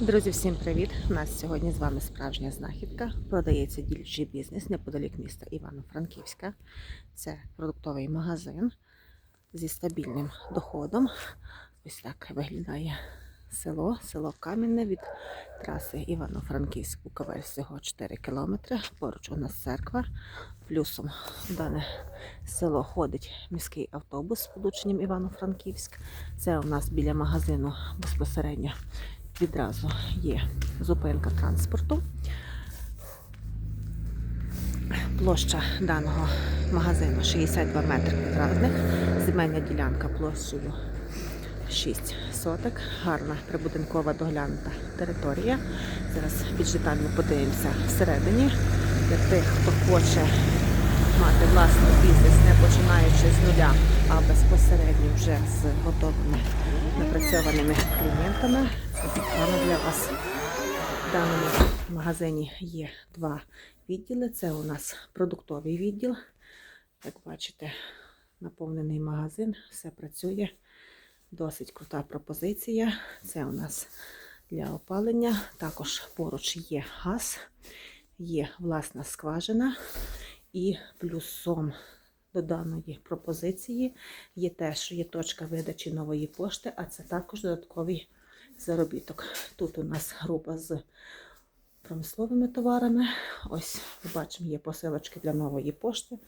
Друзі, всім привіт! У нас сьогодні з вами справжня знахідка. Продається дільчий бізнес неподалік міста Івано-Франківська. Це продуктовий магазин зі стабільним доходом. Ось так виглядає село, село Кам'яне від траси Івано-Франківськ Буковель всього 4 кілометри. Поруч у нас церква. Плюсом в дане село ходить міський автобус з полученням Івано-Франківськ. Це у нас біля магазину безпосередньо відразу є зупинка транспорту. Площа даного магазину 62 метри квадратних, земельна ділянка площею 6 соток, гарна прибудинкова доглянута територія. Зараз більш детально подивимося всередині. Для тих, хто хоче мати власний бізнес, не починаючи з нуля, а безпосередньо вже з готовими напрацьованими клієнтами. Це плану для вас. В даному магазині є два відділи. Це у нас продуктовий відділ. Як бачите, наповнений магазин, все працює. Досить крута пропозиція. Це у нас для опалення. Також поруч є газ, є власна скважина. І плюсом до даної пропозиції є те, що є точка видачі нової пошти, а це також додатковий заробіток. Тут у нас група з промисловими товарами. Ось, бачимо, є посилочки для нової пошти.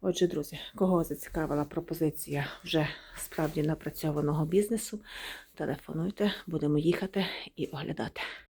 Отже, друзі, кого зацікавила пропозиція вже справді напрацьованого бізнесу, телефонуйте, будемо їхати і оглядати.